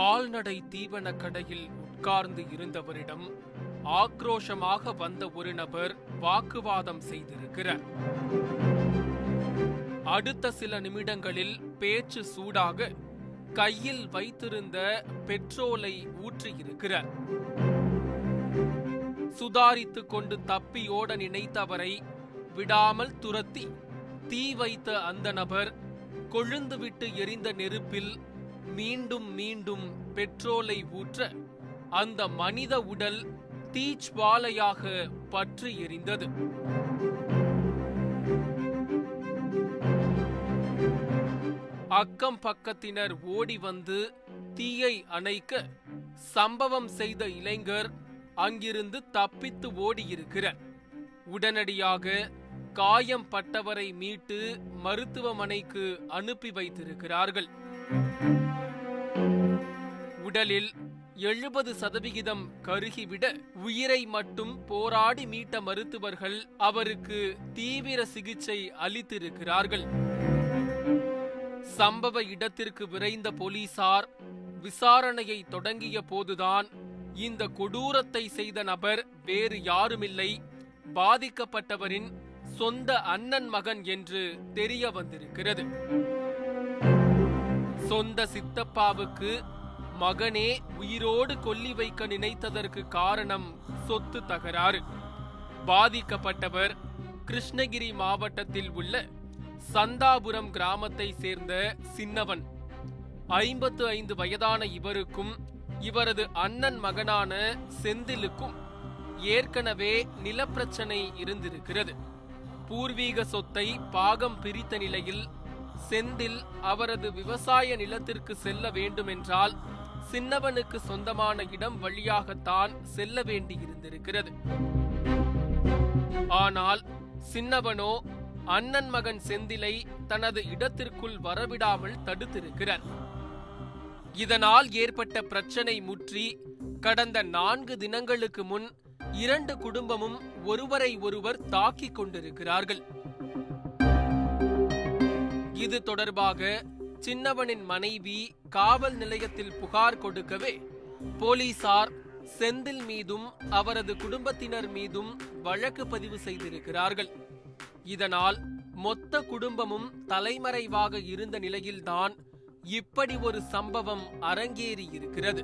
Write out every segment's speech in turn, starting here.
கால்நடை தீவன கடையில் உட்கார்ந்து இருந்தவரிடம் ஆக்ரோஷமாக வந்த ஒரு நபர் வாக்குவாதம் செய்திருக்கிறார். அடுத்த சில நிமிடங்களில் பேச்சு சூடாக கையில் வைத்திருந்த பெட்ரோலை ஊற்றியிருக்கிறார். சுதாரித்துக் கொண்டு தப்பியோட நினைத்தவரை விடாமல் துரத்தி தீ வைத்த அந்த நபர் கொழுந்துவிட்டு எரிந்த நெருப்பில் மீண்டும் மீண்டும் பெட்ரோலை ஊற்ற அந்த மனித உடல் தீச்வாலையாக பற்றி எரிந்தது. அக்கம் பக்கத்தினர் ஓடி வந்து தீயை அணைக்க சம்பவம் செய்த இளைஞர் அங்கிருந்து தப்பித்து ஓடியிருக்கிறார் உடனடியாக காயம் பட்டவரை மீட்டு மருத்துவமனைக்கு அனுப்பி வைத்திருக்கிறார்கள். உடலில் எழுபது சதவிகிதம் கருகிவிட உயிரை மட்டும் போராடி மீட்ட மருத்துவர்கள் அவருக்கு தீவிர சிகிச்சை அளித்திருக்கிறார்கள். சம்பவ இடத்திற்கு விரைந்த போலீசார் விசாரணையை தொடங்கிய போதுதான் இந்த கொடூரத்தை செய்த நபர் வேறு யாருமில்லை. பாதிக்கப்பட்டவரின் சொந்த அண்ணன் மகன் என்று தெரிய வந்திருக்கிறது. சொந்த சித்தப்பாவுக்கு மகனே உயிரோடு கொல்லி வைக்க நினைத்ததற்கு காரணம் சொத்து தகராறு. பாதிக்கப்பட்டவர் கிருஷ்ணகிரி மாவட்டத்தில் உள்ள சந்தாபுரம் கிராமத்தை சேர்ந்த சின்னவன். ஐம்பத்து ஐந்து வயதான இவருக்கும் இவரது அண்ணன் மகனான செந்திலுக்கும் ஏற்கனவே நிலப்பிரச்சனை இருந்திருக்கிறது. பூர்வீக சொத்தை பாகம் பிரித்த நிலையில் செந்தில் அவரது விவசாய நிலத்திற்கு செல்ல வேண்டுமென்றால் சின்னவனுக்கு சொந்தமான இடம் வழியாகத்தான் செல்ல வேண்டியிருந்திருக்கிறது. ஆனால் சின்னவனோ அண்ணன் மகன் செந்திலை தனது இடத்திற்குள் வரவிடாமல் தடுத்திருக்கிறார். இதனால் ஏற்பட்ட பிரச்சனை முற்றி கடந்த நான்கு தினங்களுக்கு முன் இரண்டு குடும்பமும் ஒருவரை ஒருவர் தாக்கிக் கொண்டிருக்கிறார்கள். இது தொடர்பாக சின்னவனின் மனைவி காவல் நிலையத்தில் புகார் கொடுக்கவே போலீசார் செந்தில் மீதும் அவரது குடும்பத்தினர் மீதும் வழக்கு பதிவு செய்திருக்கிறார்கள். இதனால் மொத்த குடும்பமும் தலைமறைவாக இருந்த நிலையில்தான் இப்படி ஒரு சம்பவம் அரங்கேறி இருக்கிறது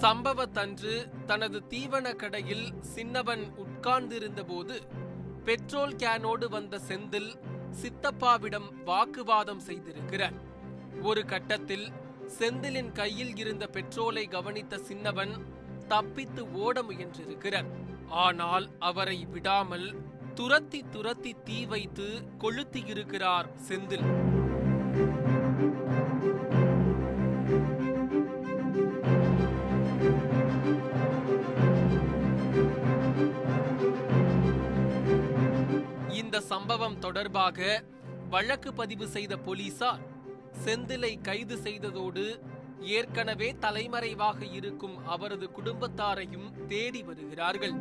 சம்பவத்தன்று தனது தீவன கடையில் சின்னவன் உட்கார்ந்திருந்த போது பெட்ரோல் கேனோடு வந்த செந்தில் சித்தப்பாவிடம் வாக்குவாதம் செய்திருக்கிறார். ஒரு கட்டத்தில் செந்திலின் கையில் இருந்த பெட்ரோலை கவனித்த சின்னவன் தப்பித்து ஓட முயன்றிருக்கிறார். ஆனால் அவரை விடாமல் துரத்தி துரத்தி தீ வைத்து கொளுத்தியிருக்கிறார் செந்தில். சம்பவம் தொடர்பாக வழக்கு பதிவு செய்த போலீசார் செந்திலை கைது செய்ததோடு ஏற்கனவே தலைமறைவாக இருக்கும் அவரது குடும்பத்தாரையும் தேடி வருகிறார்கள்.